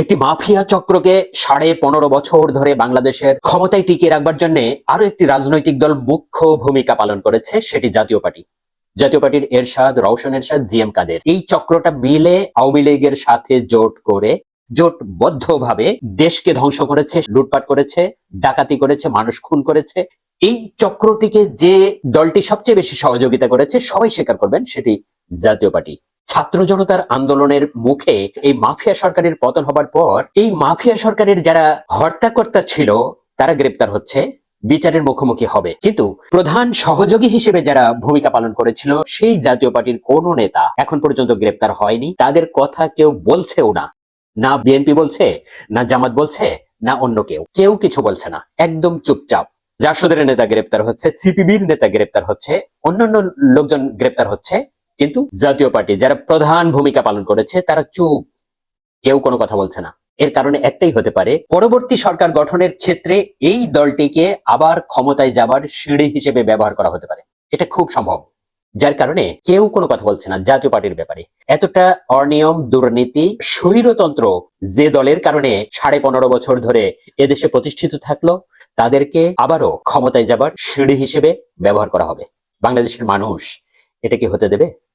একটি মাফিয়া চক্রকে সাড়ে পনেরো বছর ধরে বাংলাদেশের ক্ষমতায় টিকিয়ে রাখবার জন্য আরও একটি রাজনৈতিক দল মুখ্য ভূমিকা পালন করেছে, সেটি জাতীয় পার্টি। জাতীয় পার্টির এরশাদ, রওশন এরশাদ জি এম কাদের। এই চক্রটা মিলে আওয়ামী লীগের সাথে জোট করে, জোটবদ্ধভাবে দেশকে ধ্বংস করেছে, লুটপাট করেছে, ডাকাতি করেছে, মানুষ খুন করেছে। এই চক্রটিকে যে দলটি সবচেয়ে বেশি সহযোগিতা করেছে, সবাই স্বীকার করবেন, সেটি জাতীয় পার্টি। ছাত্র জনতার আন্দোলনের মুখে এই মাফিয়া সরকারের পতন হবার পর এই মাফিয়া সরকারের যারা হর্তাকর্তা ছিল, তারা গ্রেপ্তার হচ্ছে, বিচারের মুখোমুখি হবে। কিন্তু প্রধান সহযোগী হিসেবে যারা ভূমিকা পালন করেছিল, সেই জাতীয় পার্টির কোন নেতা এখন পর্যন্ত গ্রেপ্তার হয়নি। তাদের কথা কেউ বলছেও না। না বিএনপি বলছে, না জামাত বলছে, না অন্য কেউ। কেউ কিছু বলছে না। একদম চুপচাপ। জাসদের নেতা গ্রেপ্তার হচ্ছে, সিপিবির নেতা গ্রেপ্তার হচ্ছে, অন্যান্য লোকজন গ্রেপ্তার হচ্ছে। কিন্তু জাতীয় পার্টি যারা প্রধান ভূমিকা পালন করেছে, তারা চুপ। কেউ কোনো কথা বলছে না। এর কারণে একটাই হতে পারে, পরবর্তী সরকার গঠনের ক্ষেত্রে এই দলটিকে আবার ক্ষমতায় যাবার সিঁড়ি হিসেবে ব্যবহার করা হতে পারে। এটা খুব সম্ভব। যার কারণে কেউ কোনো কথা বলছে না জাতীয় পার্টির ব্যাপারে। এতটা অনিয়ম, দুর্নীতি, স্বৈরতন্ত্র যে দলের কারণে সাড়ে পনেরো বছর ধরে এদেশে প্রতিষ্ঠিত থাকল, তাদেরকে আবারও ক্ষমতায় যাবার সিঁড়ি হিসেবে ব্যবহার করা হবে। বাংলাদেশের মানুষ, এটা কি হতে দেবে?